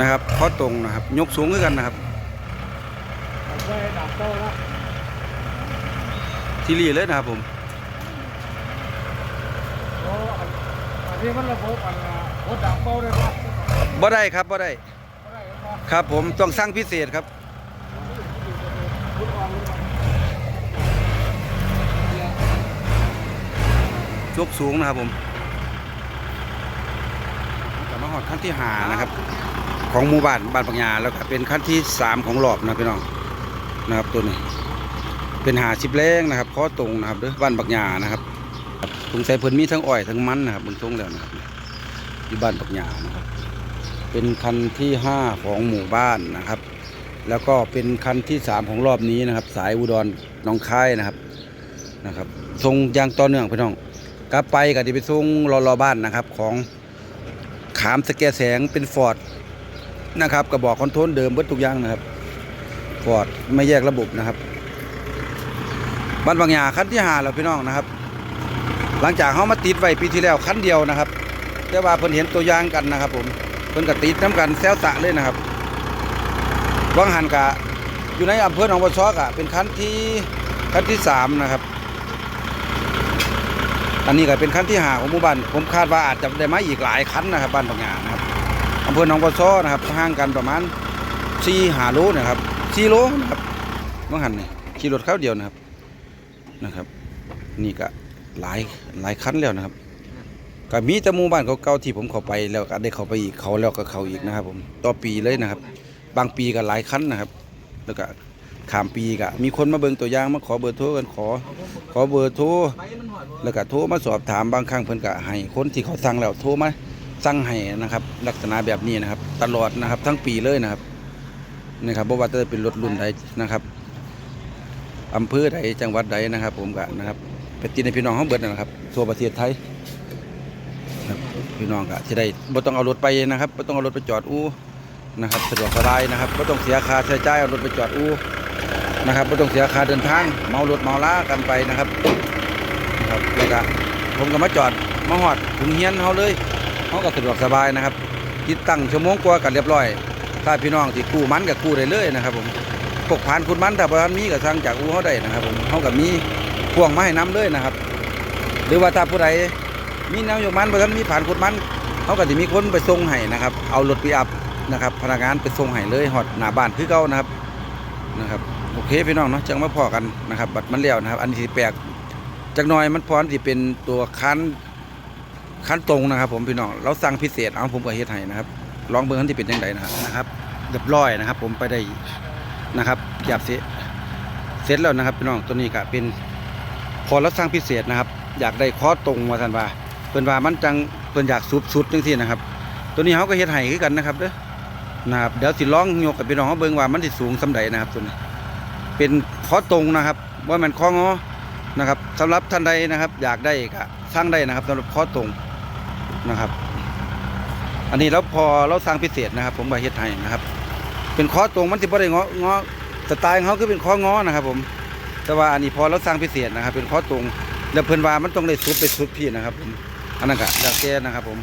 นะครับข้อตรงนะครับ ยกสูงขึ้นกันนะครับที่รีเลยนะครับผมอันนี้มันระบบอันละโคตรดับโต้เลยครับบ่ได้ครับบ่ได้ ครับผมต้องสั่งพิเศษครับยกสูงนะครับผมกลับมาหอดขั้นที่หานะครับ ของหมู่บ้านบ้านปัญญาแล้วก็เป็นขั้นที่สามของหลอบนะพี่น้องนะครับตัวนี้ เป็นหาชิบแรงนะครับข้อตรงนะครับเด้อบ้านปัญญานะครับตรงใส่เพิ่นมีทั้งอ้อยทั้งมันนะครับบนตรงแล้วนะครับอยู่บ้านปัญญานะครับเป็นคันที่ห้าของหมู่บ้านนะครับ แล้วก็เป็นคันที่สามของรอบนี้นะครับ สายอุดรหนองคายนะครับนะครับทรงยางต่อเนื่องพี่น้องกลับไปก็ที่ไปส่งรอรอบ้านนะครับของขามสแกแสงเป็นฟอร์ด นะครับกระบอกคอนโทรลเดิมเบิดทุกอย่างนะครับฟอร์ดไม่แยกระบบนะครับบ้านบางยาคันที่หาแล้วพี่น้องนะครับ หลังจากเขามาติดไว้ปีที่แล้วคันเดียวนะครับแต่ว่าเพิ่นเห็นตัวอย่างกันนะครับ ผมเพิ่นก็ติดน้ำกันแซวตะเลยนะครับวังหันกะอยู่ในอำเภอหนองบัวซอกะเป็นคันที่คันที่สามนะครับ อันนี้ก็เป็นขั้นที่หาของหมู่บ้านผมคาดว่าอาจจะได้มาอีกหลายคันนะครับบ้านบางยานะครับ อำเภอหนองบัวซ้อนะครับห่างกันประมาณสี่หาโลนะครับสี่โลนะครับเมื่อหันนี่ขี่รถเข้าเดียวนะครับนะครับ นี่ก็หลายหลายคันแล้วนะครับก็มีแต่หมู่บ้านเก่าๆที่ผมเข้าไปแล้วก็ได้เข้าไปอีกเขาแล้วก็เขาอีกนะครับ ผมต่อปีเลยนะครับ บางปีก็หลายคันนะครับ แล้วก็ขามปีก็มีคนมาเบิ่งตัวอย่างมาขอเบอร์โทรกันขอ ขอเบอร์โทรแล้วก็โทรมาสอบถามบางครั้งเพิ่นก็ให้คนที่เขาสั่งแล้วโทรมา สั่งให้นะครับ ลักษณะแบบนี้นะครับ ตลอดนะครับ ทั้งปีเลยนะครับนะครับบ่ว่าจะเป็นรถรุ่นใดนะครับอำเภอใดจังหวัดใดนะครับ ผมก็นะครับเป็นติดในพี่น้องเฮาเบิดนะครับ ทั่วประเทศไทยครับพี่น้องก็สิได้บ่ต้องเอารถไปนะครับบ่ต้องเอารถไปจอดอู่นะครับสะดวกสบายนะครับบ่ต้องเสียค่าใช้จ่ายเอารถไปจอดอู่นะครับบ่ต้องเสียค่าเดินทางเมารถเมาลากันไปนะครับนะครับแล้วก็ผมก็มาจอดมาหอดถึงเฮียนเขาเลย เขาก็สะดวกสบายนะครับติดตั้งชั่วโมงกว่ากันเรียบร้อย ถ้าพี่น้องที่กู้มันก็กู้ได้เลยนะครับผมพวกผ่านคุณมันถ้าบ่ทันมีก็สั่งจากอู่เขาได้นะครับผมเขาก็มีพ่วงมาให้น้ำเลยนะครับ หรือว่าถ้าผู้ใดมีแนวยกมันบ่ทันมีผ่านคุณมันเขาก็จะมีคนไปส่งให้นะครับ เอารถไปอัพนะครับพนักงานไปส่งให้เลยหอดหน้าบ้านคือเก่านะครับนะครับโอเคพี่น้องเนาะจังมาพอกันนะครับ บัดมันเลี้ยวนะครับ อันนี้สิแปลกจากน่อยมันพร้อมที่เป็นตัวคัน คันตรงนะครับ ผมพี่น้องเราสั่งพิเศษเอาผมก็เฮ็ดให้นะครับลองเบิ่งคันที่เป็นยังไงนะครับนะครับเรียบร้อยนะครับ ผมไปได้นะครับหยาบเสร็จเสร็จแล้วนะครับพี่น้องตัวนี้ก็เป็นพอเราสั่งพิเศษนะครับ อยากได้คอตรงว่าท่านว่าเพิ่นว่ามันจังเพิ่นอยากสุดสุดจังซี่นะครับ ตัวนี้เขาก็เฮ็ดให้คือกันนะครับเด้อนะครับเดี๋ยวสิลองโยกกับพี่น้องเขาเบิ่งว่ามันสิสูงสำใดนะครับตัวนี้เป็นคอตรงนะครับว่ามันคองอนะครับสำหรับท่านใดนะครับ อยากได้ก็สร้างได้นะครับสำหรับข้อตรง นะครับ อันนี้แล้วพอเราสร้างพิเศษนะครับ ผมบาเฮ็ดให้นะครับ เป็นข้อตรงมันสิบ่ได้งองอสไตล์ของเขาคือเป็นข้องอนะครับ ผม แต่ว่าอันนี้พอเราสร้างพิเศษนะครับ เป็นข้อตรงแล้วเพิ่นว่ามันต้องได้สุดไปสุดพี่นะครับ ผมอันนั้นก็แล้วแต่นะครับ ผม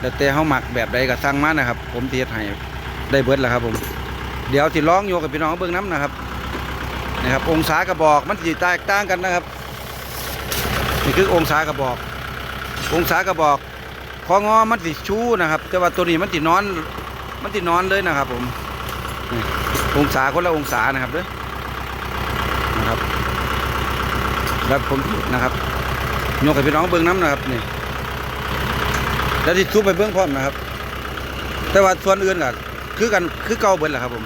แล้วแต่เฮาหมักแบบใดก็สร้างมานะครับ ผมเฮ็ดให้ได้เบิดแล้วครับ ผม เดี๋ยวสิลองโยกับพี่น้องเบิ่งน้ำนะครับนะครับ องศากระบอกมันสิแตกต่างกันนะครับนี่คือองศากระบอก องศากระบอก คองอมันสิชู้นะครับ แต่ว่าตัวนี้มันตินอน มันตินอนเลยนะครับ ผมองศาคนละองศานะครับเด้อนะครับ แล้วผมนะครับยกให้พี่น้องเบิ้งน้ำนะครับนี่แล้วที่ทุบไปเบื้องพร้อมนะครับ แต่ว่าส่วนอื่นก็คือกันคือเก่าเบิดแหละครับ ผม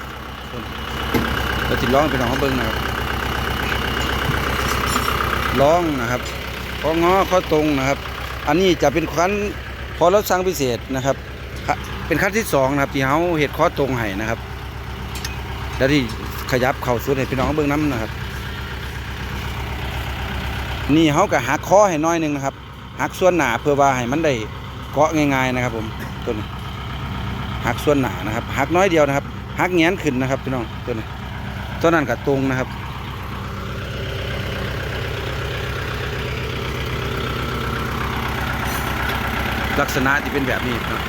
แล้วติดร้องพี่น้องเขาเบิ้งนะครับร้องนะครับข้องอข้อตรงนะครับ อันนี้จะเป็นขั้น พอเราสั่งพิเศษนะครับ เป็นขั้นที่สองนะครับที่เขาเห็ดข้อตรงให้นะครับ แล้วที่ขยับเข่าสุดให้พี่น้องเบื้องน้ำนะครับ นี่เขาก็หักคอให้น้อยหนึงนะครับหักส่วนหนาเพื่อว่าให้มันได้เกาะง่ายๆนะครับ ผมตัวนี้หักส่วนหนานะครับหักน้อยเดียวนะครับหักแงนขึ้นนะครับพี่น้องตัวนี้ตัวนั้นก็ตรงนะครับ ลักษณะที่เป็นแบบนี้ครับ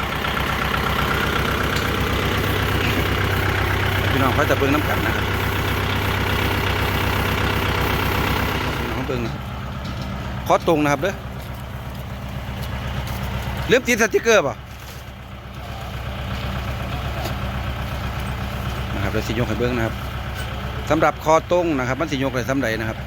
พี่น้องเขาจะเบิ่งน้ำกันนะครับพี่น้องเบิ่งนะครับขอตรงนะครับเด้อลืมติดสติกเกอร์ป่ะนะครับเดี๋ยวสิยกให้เบิ่งนะครับสำหรับคอตรงนะครับ มันสิยกได้สำใดนะครับ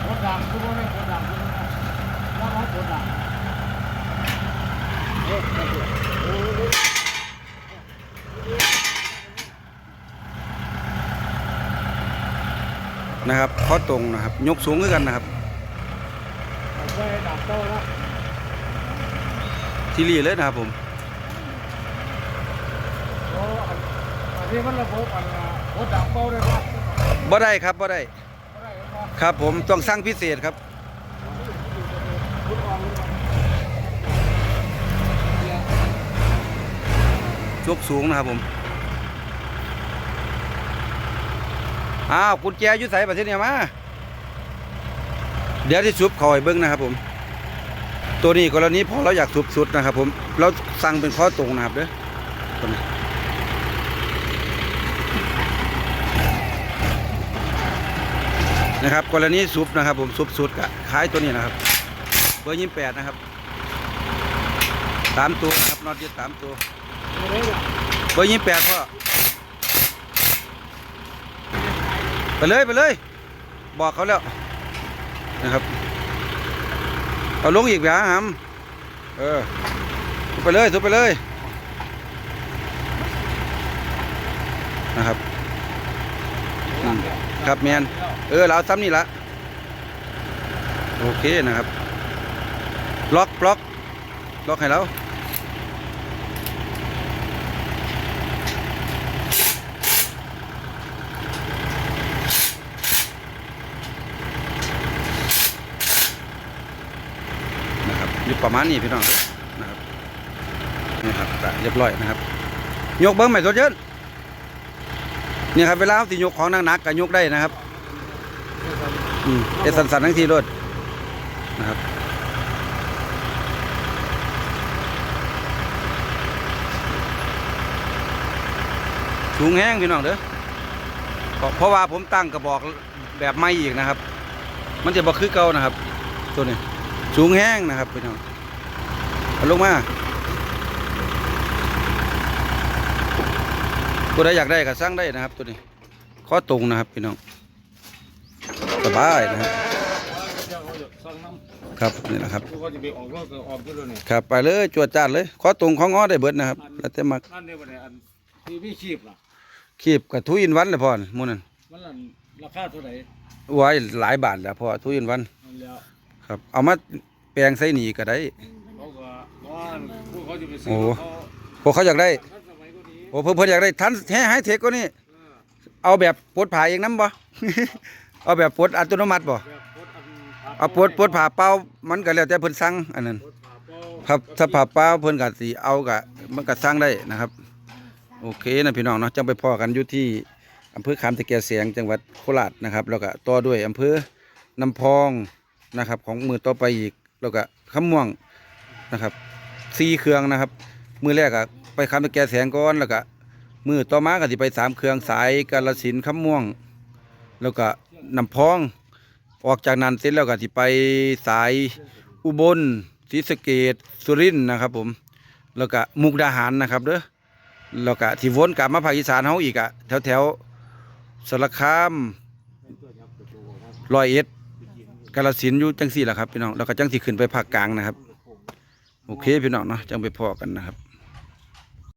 โคตรดังคือว่าไม่โคตรดังคือว่าว่าว่าโคตรดังเอ๊ะเอ๊ะเอ๊ะ นะครับคอตรงนะครับ ยกสูงขึ้นกันนะครับทีรีเลยนะครับผมอันนี้มันระบบอันรถดับเบาได้ปะบ่ได้ครับบ่ได้ ครับผมต้องสั่งพิเศษครับยกสูงนะครับผม อ้าวกุญแจอยู่ใส่ประเทศเนี่ยมา เดี๋ยวที่ซุปคอยเบิ้งนะครับผม ตัวนี้กรณีพอเราอยากซุบสุดนะครับ ผมเราสั่งเป็นข้อตรงนะครับเด้อตัวนี้นะครับกรณีซุปนะครับ ผมซุปสุดกับคล้ายตัวนี้นะครับ เบอร์ยี่แปดนะครับสามตัวนะครับนอตยึดสามตัวเอ๊ะเบอร์ยี่แปดพ่อ ไปเลยไปเลย บอกเขาแล้วนะครับ เอาลงอีกแบบหำเออไปเลยทุบไปเลยนะครับครับแมนเออเราซ้ำนี่ละโอเคนะครับ ล็อกล็อกล็อกให้เรา นะครับอยู่ ประมาณนี้พี่น้องนะครับนี่ครับเรียบร้อยนะครับ ยกเบิ้งใหม่ตัวเยินนี่ครับเวลาเอาสิยกของหนักๆก็ยกได้นะครับอืมเอดสันทั้งทีรถนะครับสูงแห้งพี่น้องเด้อเพราะว่าผมตั้งกระบอกแบบไม่อีกนะครับ มันจะบ่คือเก่านะครับ ตัวนี้สูงแห้งนะครับพี่น้อง ลงมาตัวใดอยากได้ก็สั่งได้นะครับ ตัวนี้ข้อตรงนะครับพี่น้องสบายนะครับเดี๋ยวเขาจะสั่งน้ำครับนี่แหละครับผู้เขาจะไปออกรถก็ออกอยู่แล้วนี่ครับไปเลยจวดจ้านเลยข้อตรงของง้อได้เบิดนะครับ แล้วแต่มักนั่นเนี่ยบ่ได้อันที่พี่ชีพล่ะขีบกับทุยินวันเลยพ่อหมูนั่นมันนั่นราคาเท่าไหร่ไว้หลายบาทแล้วพ่อทุยินวันนั่นแล้วครับ เอามาแปลงใส่หนีก็ได้ เขาก็ว่าผู้เขาจะไปซื้โอ้อเขาพวกเขาอยากได้ ทันสมัยกว่านี้โอ้เพิ่นเพิ่นอยากได้ทันแท้ให้เทคก็นี่เออเอาแบบปลดผ่าเองน้ำบ่ เอาแบบปลดอัตโนมัติบ่แบบปลดอันเอาปลดปลดผ่าเป้ามันก็แล้วแต่เพิ่นสั่งอันนั้นปลดผ่าเป้าครับถ้าผ่าเป้าเพิ่นก็สิเอาก็มันก็สั่งได้นะครับ โอเคนะพี่น้องเนาะจังไปพอกันอยู่ที่อำเภอขามตะเกียเสียงจังหวัดโคราชนะครับ แล้วก็ต่อด้วยอำเภอน้ำพองนะครับ ของมือต่อไปอีกแล้วก็คำม่วงนะครับ สี่เครื่องนะครับ มือแรกอะไปขามตะเกียเสียงก่อนแล้วก็มือต่อมาก็สิไปสามเครื่องสายกาลสินธุ์คำม่วง แล้วก็น้ำพอง ออกจากนั้นเสร็จแล้วก็สิไปสายอุบลศรีสะเกดสุรินทร์นะครับ ผม แล้วก็มุกดาหารนะครับเด้อแล้วก็ที่วนกลับมาภาคอีสานเฮาอีกอะแถวแถวสารคามร้อยเอ็ดกาฬสินอยู่จังสี่แหละครับพี่น้องแล้วก็จังสิขึ้นไปภาคกลางนะครับ โอเคพี่น้องนะจังไปพอกันนะครับ